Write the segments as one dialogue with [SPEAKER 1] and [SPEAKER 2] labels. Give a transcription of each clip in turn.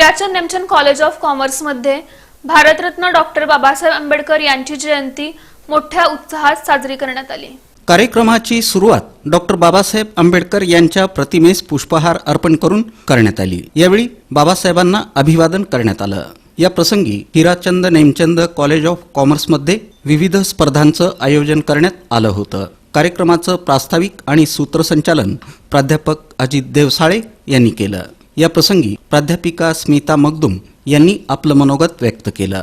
[SPEAKER 1] Hirachand Nemchand college of कॉमर्समध्ये Bharat Ratna doctor Babasaheb Ambedkar यांची जयंती मोठ्या उत्साहात साजरी करण्यात आली.
[SPEAKER 2] कार्यक्रमाची सुरुवात डॉक्टर बाबासाहेब आंबेडकर यांच्या प्रतिमेस पुष्पहार अर्पण करून करण्यात आली. यावेळी बाबासाहेबांना अभिवादन करण्यात आलं. या प्रसंगी हिराचंद नेमचंद कॉलेज ऑफ कॉमर्समध्ये विविध स्पर्धांचं आयोजन करण्यात आलं होतं. कार्यक्रमाचं प्रास्ताविक आणि सूत्रसंचालन प्राध्यापक अजित देवसाळे यांनी केलं. या प्रसंगी प्राध्यापिका स्मिता मगदुम यांनी आपलं मनोगत व्यक्त केलं.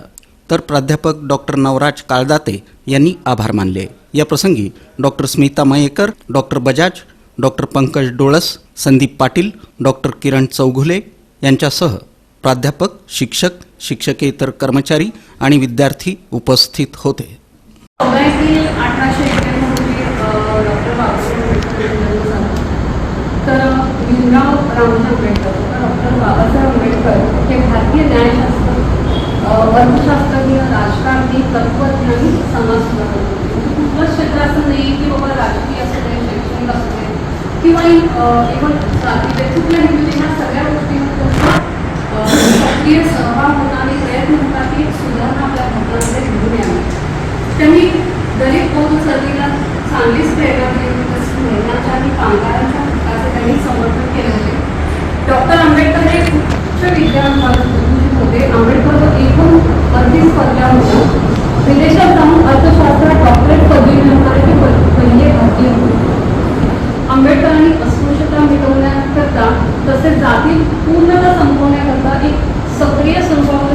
[SPEAKER 2] तर प्राध्यापक डॉक्टर नवराज काळदाते यांनी आभार मानले. या प्रसंगी doctor Smita Mayekar doctor Bajaj doctor Pankaj Dolas Sandeep Patil doctor Kiran Chaughule यांच्यासह प्राध्यापक शिक्षक शिक्षकेतर कर्मचारी आणि विद्यार्थी उपस्थित होते
[SPEAKER 3] अमरावती अठराशे एक्क्याण्णव रोजी अ, डॉक्टर बाबासाहेब आंबेडकर यांचा जन्म झाला तर भीमराव रामजी आंबेडकर डॉक्टर बाबासाहेब आंबेडकर हे भारतीय न्यायशास्त्र अर्थशास्त्रज्ञ राजकारणी तत्वज्ञानी समाजसुधारक होते. म्हणजे कुठलंच क्षेत्र असं नाही की बाबा राजकीय असू दे शैक्षणिक असू दे किंवा इव्हन जातीभेद कुठल्याही म्हणजे ह्या सगळ्या गोष्टींमध्ये सक्रिय सहभाग होणारे प्रयत्न होता की सुधारणा आपल्या भारतामध्ये घडून यावी. त्यांनी दलित बौद्ध चांगलीच प्रेरणा दिली. होती महिलांच्या आणि कामगारांच्या यांनी समर्थन केले होते. डॉक्टर आंबेडकर हे उच्च विद्यार्थी होते. आंबेडकर एकूण अडतीस स्पर्धा होत्या. विदेशात जाऊन अर्थशास्त्र डॉक्टरेट पदवी मिळवणारे ते पहिले भारतीय होते. आंबेडकरांनी अस्पृश्यता मिटवण्याकरता तसेच जाती पूर्णता संपवण्याकरता एक सक्रिय स्वरूपात